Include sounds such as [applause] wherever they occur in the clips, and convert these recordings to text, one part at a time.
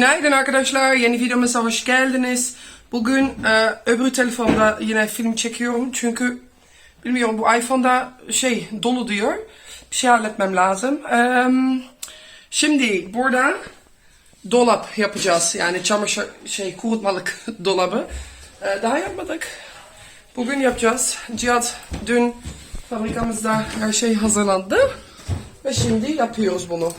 Günaydın arkadaşlar. Yeni videomuza hoş geldiniz. Bugün e, öbür telefonda yine film çekiyorum. Çünkü bilmiyorum bu iPhone'da şey dolu diyor. Bir şey halletmem lazım. E, şimdi burada dolap yapacağız. Yani çamaşır şey kurutmalık [laughs] dolabı. E, daha yapmadık. Bugün yapacağız. Cihat dün fabrikamızda her şey hazırlandı. Ve şimdi yapıyoruz bunu.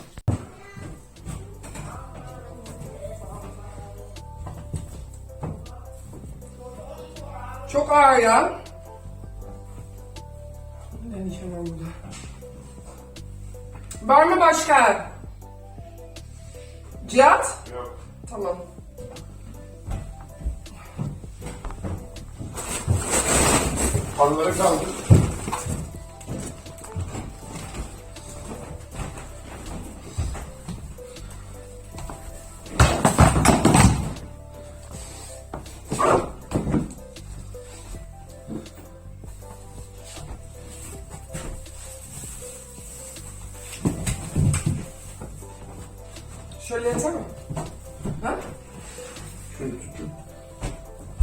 Çok ağır ya. Ben burada? Var mı başka? Cihat? Yok. Tamam. Halıları kaldır.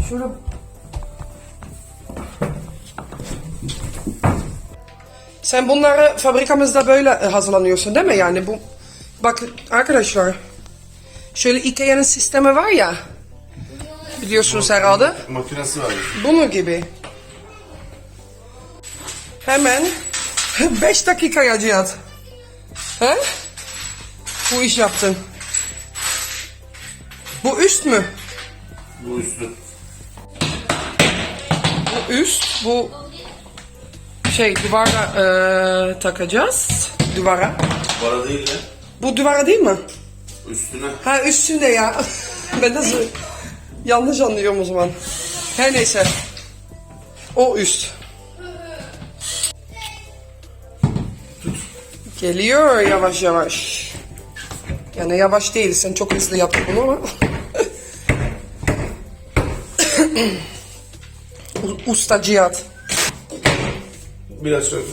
Şöyle... Sen bunları fabrikamızda böyle e, hazırlanıyorsun değil mi? Yani bu... Bak arkadaşlar. Şöyle Ikea'nın sistemi var ya. Biliyorsunuz herhalde. Makinesi var. Bunu gibi. Hemen [laughs] 5 dakikaya Cihat. He? Bu iş yaptın. Bu üst mü? Bu üstü. Üst, bu şey duvara eee, takacağız. Duvara. Bara değil de Bu duvara değil mi? üstüne. Ha üstünde ya. [laughs] ben zı- yanlış anlıyorum o zaman. Her neyse. O üst. Geliyor yavaş yavaş. Yani yavaş değil. Sen çok hızlı yaptın bunu ama. [laughs] U- Usta Cihat. Biraz şöyle.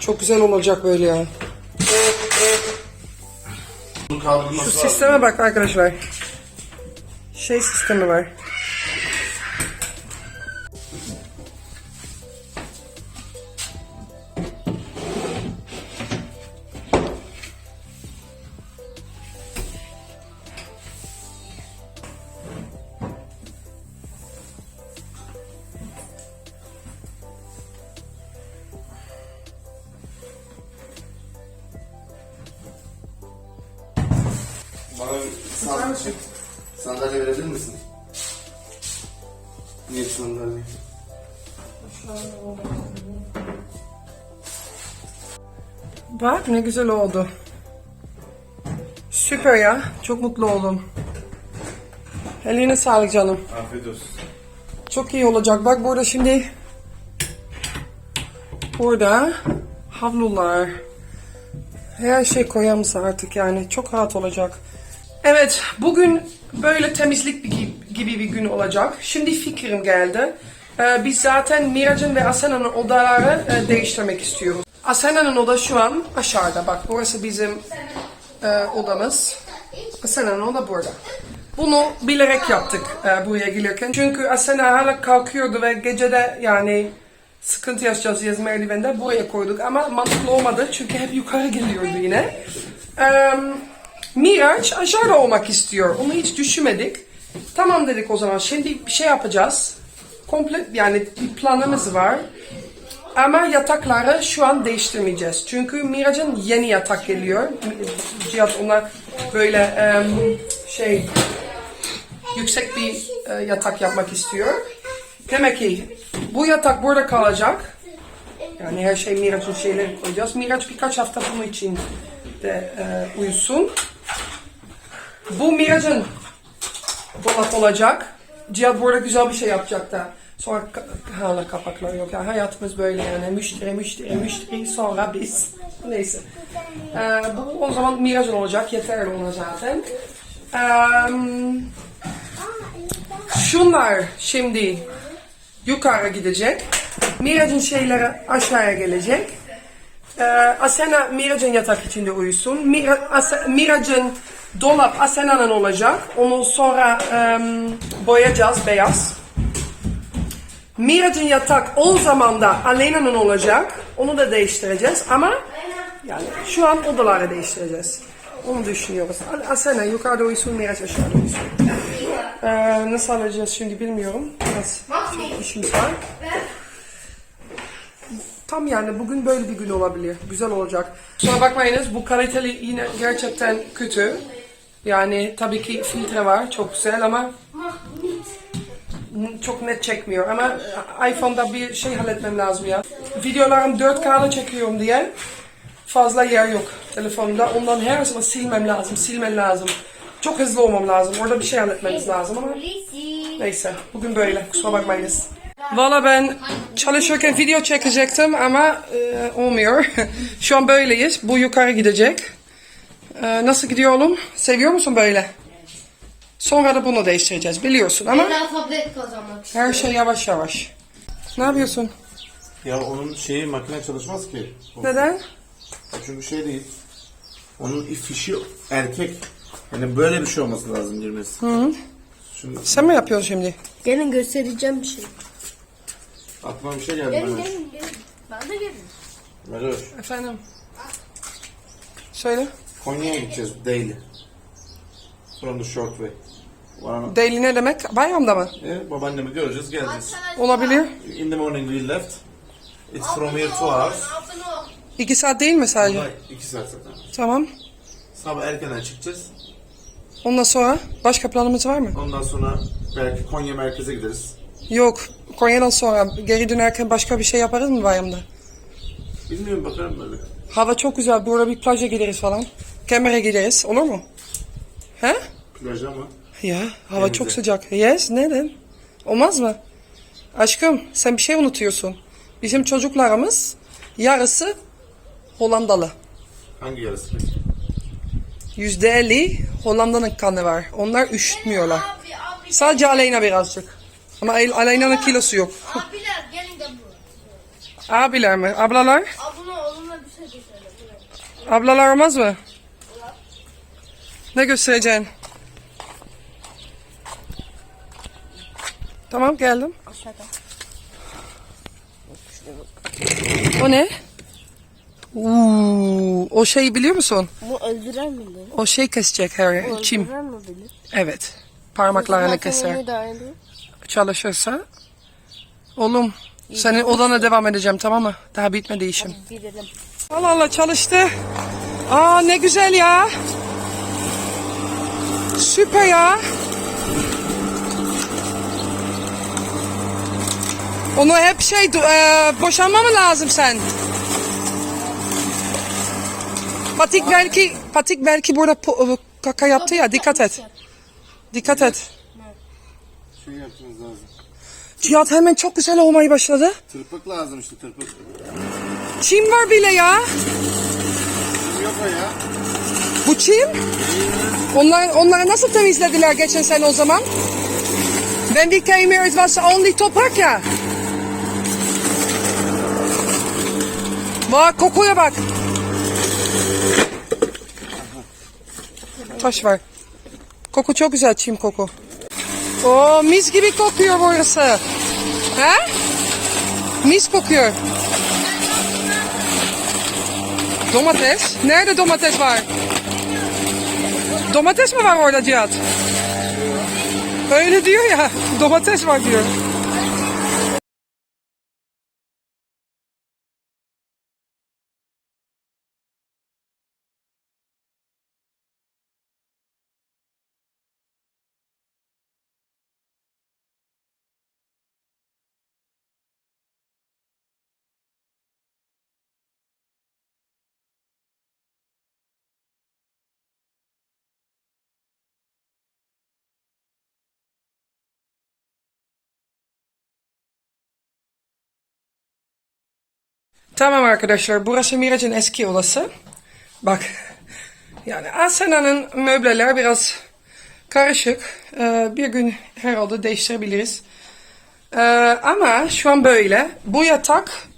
Çok güzel olacak böyle ya. Bunu kaldırması Şu lazım. sisteme bak arkadaşlar. Şey sistemi var. Sandalye? Bak ne güzel oldu. Süper ya. Çok mutlu oldum. Eline sağlık canım. Afiyet olsun. Çok iyi olacak. Bak burada şimdi burada havlular her şey koyarız artık yani. Çok rahat olacak. Evet bugün böyle temizlik bir- gibi bir gün olacak. Şimdi fikrim geldi. Ee, biz zaten Miraç'ın ve Asena'nın odaları e, değiştirmek istiyoruz. Asena'nın oda şu an aşağıda. Bak burası bizim e, odamız. Asena'nın oda burada. Bunu bilerek yaptık e, buraya gelirken. Çünkü Asena hala kalkıyordu ve gecede yani sıkıntı yaşayacağız yaz merdivende buraya koyduk. Ama mantıklı olmadı çünkü hep yukarı geliyordu yine. Eee Miraç aşağıda olmak istiyor. Onu hiç düşünmedik. Tamam dedik o zaman. Şimdi bir şey yapacağız. Komple yani bir planımız var. Ama yatakları şu an değiştirmeyeceğiz. Çünkü Miraç'ın yeni yatak geliyor. Cihat ona böyle em, şey yüksek bir e, yatak yapmak istiyor. Demek ki bu yatak burada kalacak. Yani her şey Miraç'ın şeyleri koyacağız. Miraç birkaç hafta bunun için de e, uyusun. Bu Miraç'ın dolap olacak. Cihat burada güzel bir şey yapacak da. Sonra hala kapaklar yok. Yani hayatımız böyle yani. Müşteri, müşteri, müşteri. Sonra biz. [laughs] Neyse. Ee, bu o zaman Miraç'ın olacak. Yeterli ona zaten. Ee, şunlar şimdi yukarı gidecek. Miraç'ın şeyleri aşağıya gelecek. Ee, Asena Miraç'ın yatak içinde uyusun. Miraç'ın dolap Asena'nın olacak. Onu sonra em, boyayacağız beyaz. Miraç'ın yatak o zaman da Alena'nın olacak. Onu da değiştireceğiz ama yani şu an odaları değiştireceğiz. Onu düşünüyoruz. Asena yukarıda uyusun, Miraç aşağıda uyusun. Ee, nasıl alacağız şimdi bilmiyorum. Biraz çok işimiz var. Tam yani bugün böyle bir gün olabilir. Güzel olacak. Sonra bakmayınız bu kaliteli yine gerçekten kötü. Yani tabii ki filtre var çok güzel ama çok net çekmiyor. Ama iPhone'da bir şey halletmem lazım ya. Videolarım 4K'da çekiyorum diye fazla yer yok telefonda. Ondan her zaman silmem lazım, silmem lazım. Çok hızlı olmam lazım. Orada bir şey halletmemiz lazım ama neyse. Bugün böyle. Kusura bakmayınız. Valla ben çalışırken video çekecektim ama e, olmuyor. [laughs] Şu an böyleyiz. Bu yukarı gidecek. E, nasıl gidiyor oğlum? Seviyor musun böyle? Sonra da bunu değiştireceğiz biliyorsun ama Ben tablet kazanmak istiyorum. her şey yavaş yavaş. Ne yapıyorsun? Ya onun şeyi makine çalışmaz ki. Neden? Çünkü şey değil. Onun fişi erkek. Yani böyle bir şey olması lazım girmesi. Hı. Şimdi Sen mi yapıyorsun şimdi? Gelin göstereceğim bir şey. aklıma bir şey geldi. Gelin gelin gelin. Ben de gelin. Meloş. Efendim? Söyle. Konya'ya gideceğiz daily. From the short way. Bana, Daily ne demek? Bayramda mı? e, babaannemi göreceğiz geleceğiz. Olabilir. In the morning we left. It's from here two hours. İki saat değil mi sadece? Vay, iki saat zaten. Tamam. Sabah erkenden çıkacağız. Ondan sonra başka planımız var mı? Ondan sonra belki Konya merkeze gideriz. Yok. Konya'dan sonra geri dönerken başka bir şey yaparız mı bayramda? Bilmiyorum bakarım böyle. Hava çok güzel. Burada bir plaja gideriz falan. Kemer'e gideriz. Olur mu? He? Plaja mı? Ya hava Denize. çok sıcak. Yes neden? Olmaz mı? Aşkım sen bir şey unutuyorsun. Bizim çocuklarımız yarısı Hollandalı. Hangi yarısı peki? Yüzde elli Hollanda'nın kanı var. Onlar üşütmüyorlar. Abi abi. Sadece Aleyna birazcık. Ama Aleyna'nın kilosu yok. Abiler gelin de buraya. Abiler mi? Ablalar? Abuna oğluna bir şey gösterelim. Ablalar olmaz mı? Ne göstereceksin? Tamam geldim. Aşağıda. O ne? Uuu, o şeyi biliyor musun? Bu öldüren mi bilir? O şey kesecek her çim. Öldüren mi bilir? Evet. Parmaklarını keser. Çalışırsa. Oğlum senin odana devam edeceğim tamam mı? Daha bitmedi işim. Gidelim. Allah Allah çalıştı. Aa ne güzel ya. Süper ya. Onu hep şey e, boşanma mı lazım sen? Patik belki Patik belki burada po- kaka yaptı ya dikkat et. Dikkat et. Şey yapmamız lazım. Cihat hemen çok güzel olmaya başladı. Tırpık lazım işte tırpık. Çim var bile ya. Yok o ya. Bu çim. Onlar, onları nasıl temizlediler geçen sene o zaman? When we came here it was only toprak ya. Bak kokuya bak. Taş var. Koku çok güzel çim koku. Oo mis gibi kokuyor burası. He? Mis kokuyor. Domates. Nerede domates var? Domates mi var orada Cihat? Öyle diyor ya. Domates var diyor. Tamam arkadaşlar. Burası Miraç'ın eski odası. Bak. Yani Asena'nın möbleler biraz karışık. Ee, bir gün herhalde değiştirebiliriz. Ee, ama şu an böyle. Bu yatak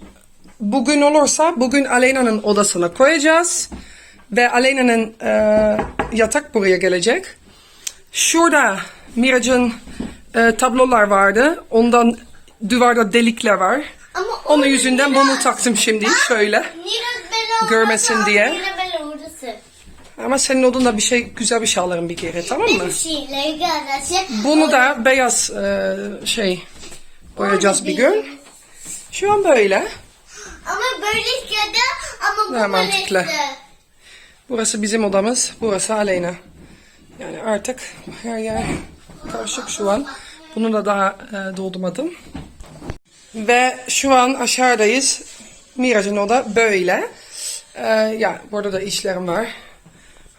bugün olursa bugün Aleyna'nın odasına koyacağız. Ve Aleyna'nın e, yatak buraya gelecek. Şurada Miraç'ın e, tablolar vardı. Ondan duvarda delikler var. Onun yüzünden bunu taktım şimdi şöyle. Görmesin diye. Ama senin odanda bir şey güzel bir şey alırım bir kere tamam mı? Bunu da beyaz e, şey boyayacağız bir gün. Şu an böyle. Ama böyle istedi ama bu Ne mantıklı. Burası bizim odamız. Burası Aleyna. Yani artık her yer karışık şu an. Bunu da daha e, doldurmadım. Ve şu an aşağıdayız. Miraç'ın oda böyle. E, ya burada da işlerim var.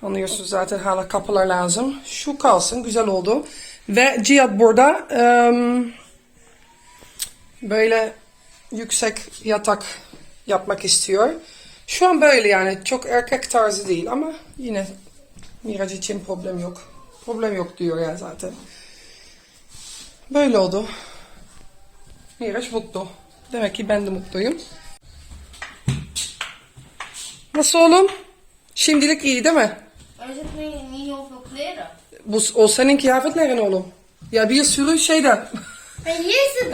Anlıyorsunuz zaten hala kapılar lazım. Şu kalsın güzel oldu. Ve Cihat burada em, böyle yüksek yatak yapmak istiyor. Şu an böyle yani çok erkek tarzı değil ama yine Miraç için problem yok. Problem yok diyor ya zaten. Böyle oldu. Miraç mutlu. Demek ki ben de mutluyum. Nasıl oğlum? Şimdilik iyi değil mi? Bu, o senin kıyafetlerin oğlum. Ya bir sürü şey [laughs] de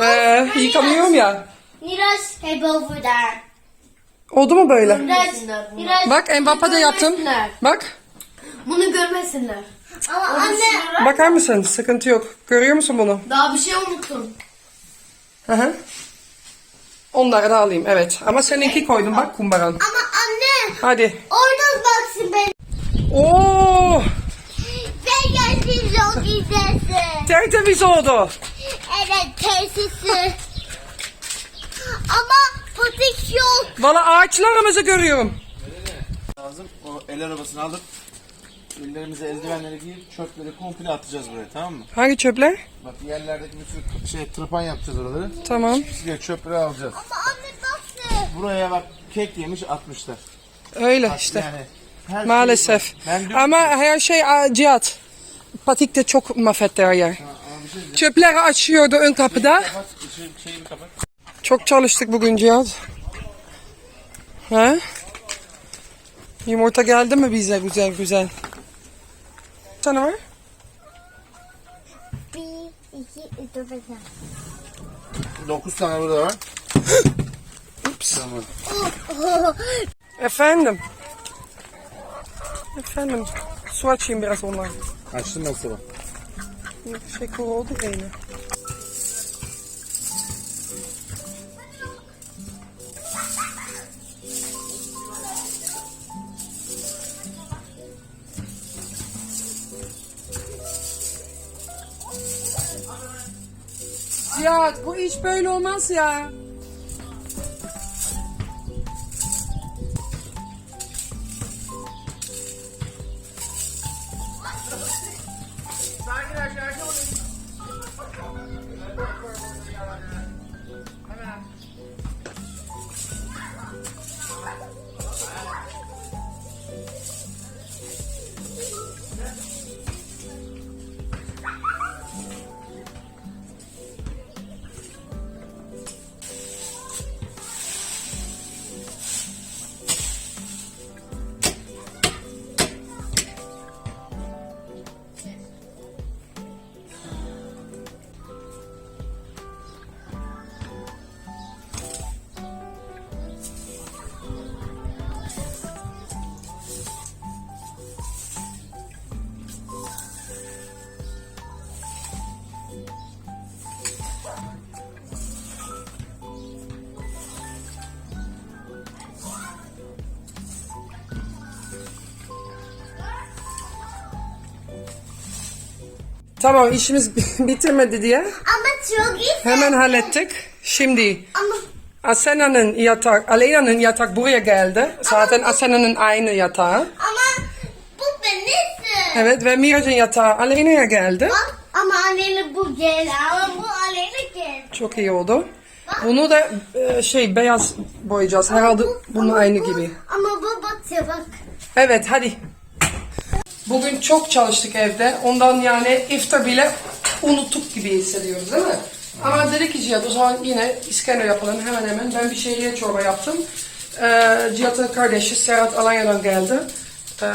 ee, yıkamıyorum ya. Niraş hep over there. Oldu mu böyle? Niraş, Niraş. Bak Mbappe de yaptım. Bak. Bunu görmesinler. Ama anne. Bakar mısın? Sıkıntı yok. Görüyor musun bunu? Daha bir şey unuttum. Hı hı. Onları da alayım evet. Ama seninki koydum bak kumbaran. Ama anne. Hadi. Oradan baksın ben. Oo! Ben gelsin çok izlesin. Tertemiz oldu. Evet tesisi. Ama patik yok. Valla ağaçlarımızı görüyorum. Lazım. O el arabasını alıp ellerimize eldivenleri giyip çöpleri komple atacağız buraya tamam mı? Hangi çöpler? Bak yerlerdeki bütün şey tırpan yapacağız oraları. Tamam. Biz çöpleri alacağız. Ama anne baksın. Buraya bak kek yemiş atmışlar. Öyle işte. Yani her şey Maalesef. diyorum Ama her şey Cihat. Patik de çok mahvetti her yer. Şey. Çöpleri açıyordu ön kapıda. Kapat, kapat. Çok çalıştık bugün Cihat. Ha? Yumurta geldi mi bize güzel güzel? Sana var? Bir, iki, üç, dört, beş. 9 tane burada var. Ups. Tamam. Efendim. Efendim. Su açayım biraz onlar. Açtım ben. Şey kuru oldu yine. Ya bu iş böyle olmaz ya. Tamam işimiz [laughs] bitirmedi diye Ama çok iyi. hemen hallettik. Şimdi Ama Asena'nın yatak, Aleyna'nın yatak buraya geldi. Zaten Asena'nın aynı yatağı. ama bu benisi. Evet ve Miraç'ın yatağı Aleyna'ya geldi. Ama anneyle bu gel ama bu anneyle gel. Çok iyi oldu. Bunu da e, şey beyaz boyayacağız. Herhalde bunun Ama aynı bu- gibi. Ama bu batıyor bak. Evet hadi. Bugün çok çalıştık evde. Ondan yani iftar bile unuttuk gibi hissediyoruz değil mi? Ama dedi ki Cihat o zaman yine İskender yapalım hemen hemen. Ben bir şehriye çorba yaptım. Ee, Cihat'ın kardeşi Serhat Alanya'dan geldi. Ee,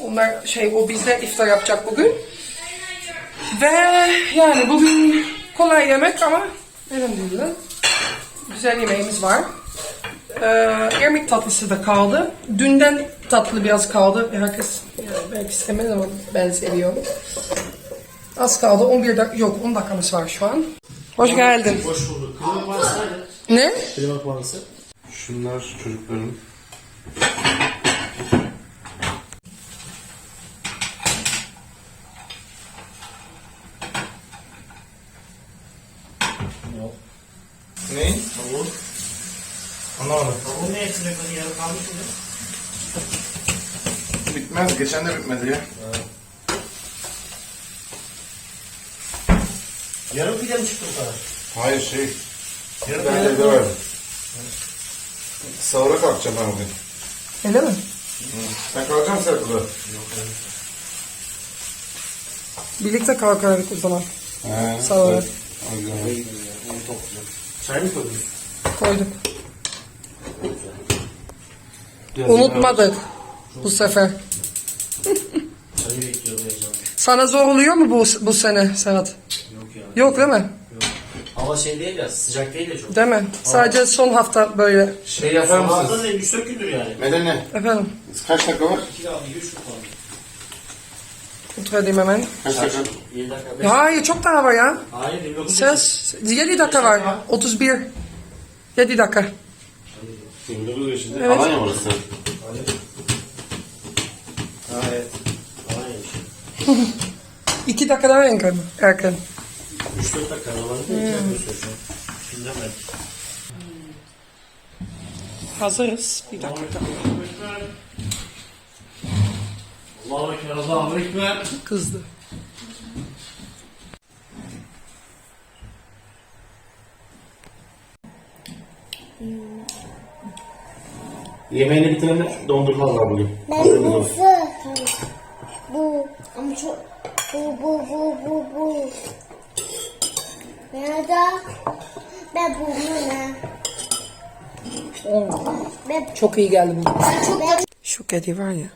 onlar şey o bizde iftar yapacak bugün. Ve yani bugün kolay yemek ama elhamdülillah güzel yemeğimiz var. Ee, irmik tatlısı da kaldı. Dünden tatlı biraz kaldı. Herkes yani belki istemez ama ben seviyorum. Az kaldı. 11 dakika, yok 10 dakikamız var şu an. Hoş geldin. Hoş bulduk. Kumandısı nerede? Ne? Klima kumandısı. Şunlar çocukların. Ne? Tavuğu. Anlamadım. Tavuğun ne etine kadar yarım kalmış mı? Bitmez. Geçen de bitmedi ya. Yarım pide mi çıktı bu kadar? Hayır şey. Yarım Ben de var. Sahura kalkacağım ben bugün. Öyle mi? Sen kalkacak mısın Serpil'e? Birlikte kalkardık o zaman. He. Sahura. Çay mı koydun? Koyduk. Unutmadık bu sefer. Sana zor oluyor mu bu, bu sene Serhat? Yok ya. Yok değil mi? Hava şey değil ya sıcak değil de çok. Değil mi? Sadece son hafta böyle. Şey yapar Son mısın? hafta değil 3-4 gündür yani. Medeni. Efendim, Kaç dakika var? 2 kaldı 3 kaldı. kontrol edeyim hemen. Kaç dakika? 7 dakika 5 Ya hayır çok daha var ya. Hayır 29 Ses 7 dakika var. 31. 7 dakika. 29 yaşında. Evet. Alanya mı orası? Alanya [laughs] 2 dakika daha erken. erken. 3-4 dakika arabanın 2 dakika sürüyor şu an. Gündem ben. Hazırız. Bir dakika. Allahu Ekber, Allahu Ekber. Kızdı. Yemeğini bitirenler dondurmazlar bugün. Ben bu bu ama çok bu bu bu bu bu. Nerede? Ben bunu ne? Ben Çok iyi geldi bu. çok Şu kedi var ya.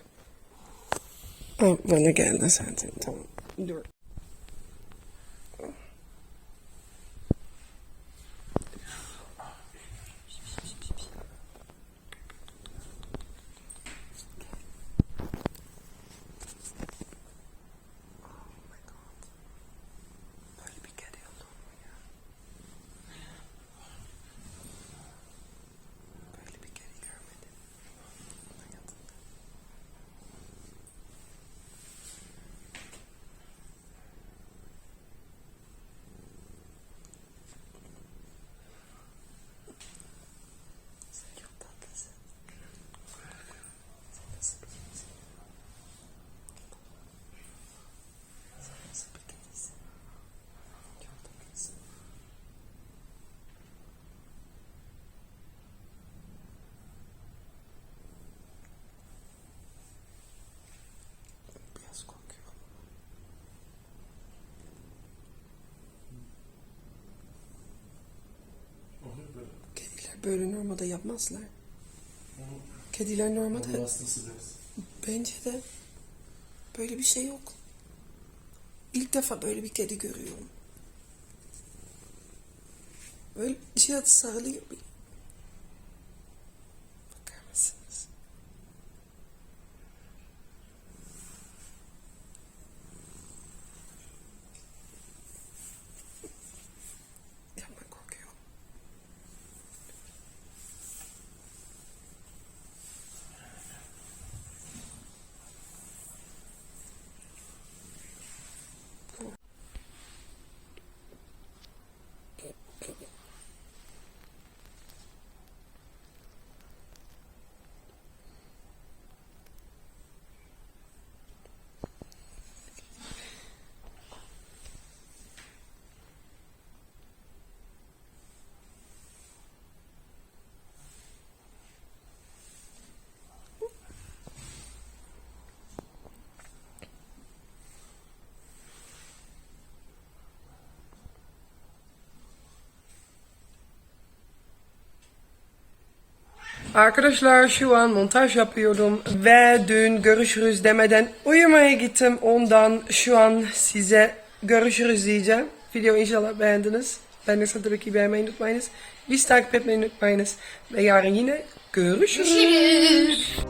Böyle geldi zaten. Tamam. Dur. Böyle bir kedi olur mu ya? Böyle bir kedi görmedim. Hayatımda. Sen çok tatlısın. Sen nasıl bir kedisin? Sen nasıl bir kedisin? Çok tatlısın. Biraz korkuyorum. Kediler böyle normalde yapmazlar. Kediler normalde bence de böyle bir şey yok. İlk defa böyle bir kedi görüyorum. Böyle cihat sarılıyor bir. Bakar mısınız? Yapma korkuyorum. Arkadaşlar şu an montaj yapıyordum ve dün görüşürüz demeden uyumaya gittim. Ondan şu an size görüşürüz diyeceğim. Video inşallah beğendiniz. Beğendiyseniz tabii ki beğenmeyi unutmayınız. Bizi takip etmeyi unutmayınız. Ve yarın yine. Görüşürüz.